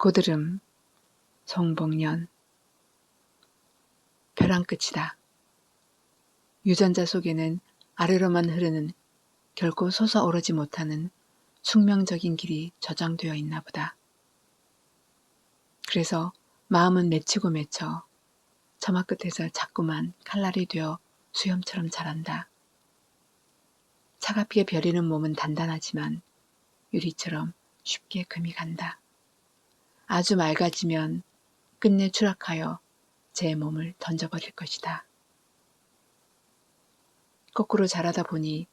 고드름, 송복년, 벼랑 끝이다. 유전자 속에는 아래로만 흐르는 결코 솟아오르지 못하는 숙명적인 길이 저장되어 있나 보다. 그래서 마음은 맺히고 맺혀 처마 끝에서 자꾸만 칼날이 되어 수염처럼 자란다. 차갑게 벼리는 몸은 단단하지만 유리처럼 쉽게 금이 간다. 아주 맑아지면 끝내 추락하여 제 몸을 던져버릴 것이다. 거꾸로 자라다 보니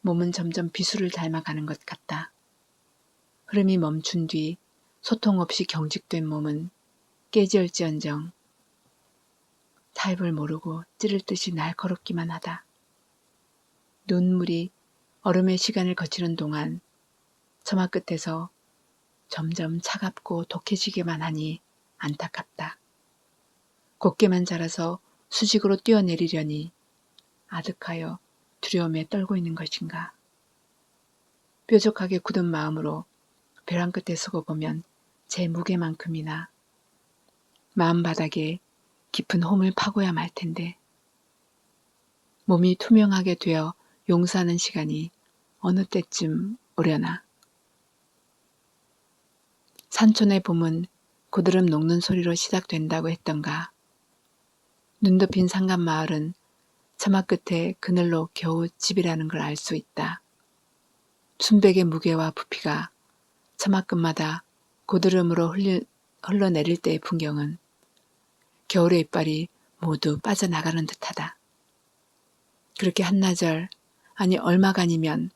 몸은 점점 비수를 닮아가는 것 같다. 흐름이 멈춘 뒤 소통 없이 경직된 몸은 깨지을지언정 타입을 모르고 찌를 듯이 날카롭기만 하다. 눈물이 얼음의 시간을 거치는 동안 처마 끝에서 점점 차갑고 독해지기만 하니 안타깝다. 곱게만 자라서 수직으로 뛰어내리려니 아득하여 두려움에 떨고 있는 것인가. 뾰족하게 굳은 마음으로 벼랑 끝에 서고 보면 제 무게만큼이나 마음바닥에 깊은 홈을 파고야 말 텐데 몸이 투명하게 되어 용서하는 시간이 어느 때쯤 오려나. 산촌의 봄은 고드름 녹는 소리로 시작된다고 했던가. 눈 덮인 상간 마을은 처마 끝에 그늘로 겨우 집이라는 걸 알 수 있다. 순백의 무게와 부피가 처마 끝마다 고드름으로 흘러내릴 때의 풍경은 겨울의 이빨이 모두 빠져나가는 듯하다. 그렇게 한나절, 아니 얼마간이면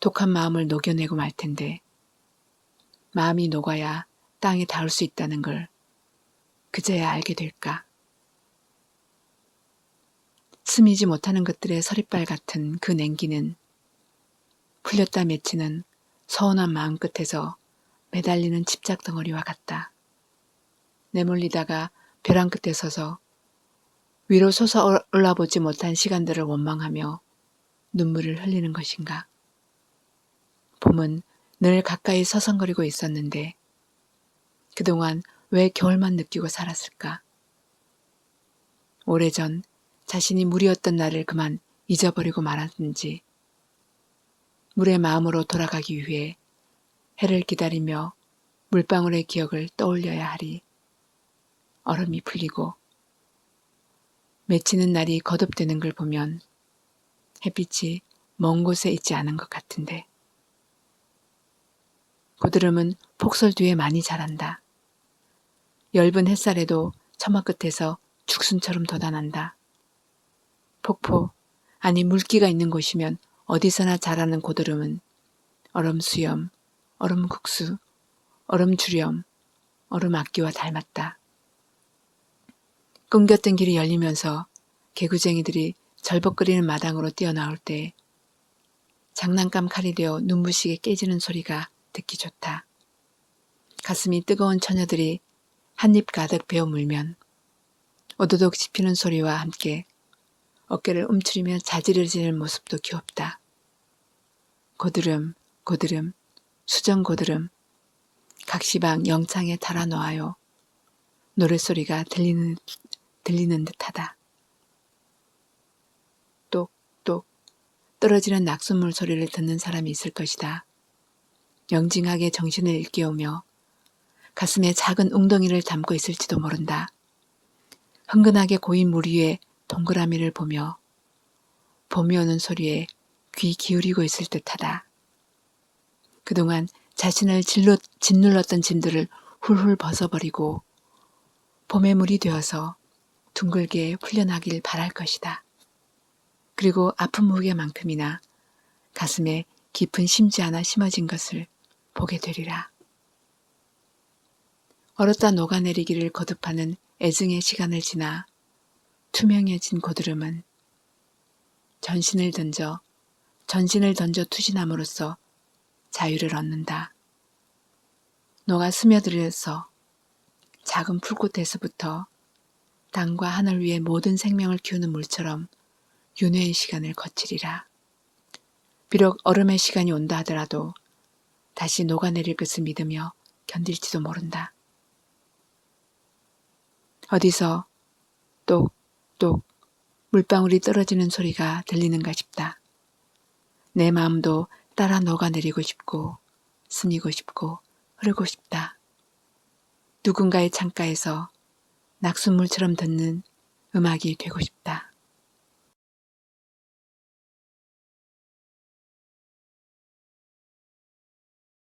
독한 마음을 녹여내고 말 텐데 마음이 녹아야 땅에 닿을 수 있다는 걸 그제야 알게 될까. 스미지 못하는 것들의 서리빨 같은 그 냉기는 풀렸다 맺히는 서운한 마음 끝에서 매달리는 집착 덩어리와 같다. 내몰리다가 벼랑 끝에 서서 위로 솟아 올라보지 못한 시간들을 원망하며 눈물을 흘리는 것인가. 봄은 늘 가까이 서성거리고 있었는데 그동안 왜 겨울만 느끼고 살았을까? 오래전 자신이 물이었던 나를 그만 잊어버리고 말았는지 물의 마음으로 돌아가기 위해 해를 기다리며 물방울의 기억을 떠올려야 하리. 얼음이 풀리고 맺히는 날이 거듭되는 걸 보면 햇빛이 먼 곳에 있지 않은 것 같은데 고드름은 폭설 뒤에 많이 자란다. 엷은 햇살에도 처마 끝에서 죽순처럼 돋아난다. 폭포, 아니 물기가 있는 곳이면 어디서나 자라는 고드름은 얼음 수염, 얼음 국수, 얼음 주렴, 얼음 악기와 닮았다. 끊겼던 길이 열리면서 개구쟁이들이 절벅거리는 마당으로 뛰어나올 때 장난감 칼이 되어 눈부시게 깨지는 소리가 듣기 좋다. 가슴이 뜨거운 처녀들이 한입 가득 베어 물면 오도독 씹히는 소리와 함께 어깨를 움츠리며 자지러지는 모습도 귀엽다. 고드름, 고드름, 수정 고드름, 각시방 영창에 달아 놓아요. 노랫소리가 들리는, 들리는 듯하다. 똑똑 떨어지는 낙숫물 소리를 듣는 사람이 있을 것이다. 영징하게 정신을 일깨우며 가슴에 작은 웅덩이를 담고 있을지도 모른다. 흥건하게 고인 물 위에 동그라미를 보며 봄이 오는 소리에 귀 기울이고 있을 듯하다. 그동안 자신을 질러, 짓눌렀던 짐들을 훌훌 벗어버리고 봄의 물이 되어서 둥글게 풀려나길 바랄 것이다. 그리고 아픈 무게만큼이나 가슴에 깊은 심지 하나 심어진 것을 보게 되리라. 얼었다 녹아내리기를 거듭하는 애증의 시간을 지나 투명해진 고드름은 전신을 던져 전신을 던져 투신함으로써 자유를 얻는다. 녹아 스며들어서 작은 풀꽃에서부터 땅과 하늘 위에 모든 생명을 키우는 물처럼 윤회의 시간을 거치리라. 비록 얼음의 시간이 온다 하더라도 다시 녹아내릴 것을 믿으며 견딜지도 모른다. 어디서 똑똑 물방울이 떨어지는 소리가 들리는가 싶다. 내 마음도 따라 녹아내리고 싶고 스미고 싶고 흐르고 싶다. 누군가의 창가에서 낙숫물처럼 듣는 음악이 되고 싶다.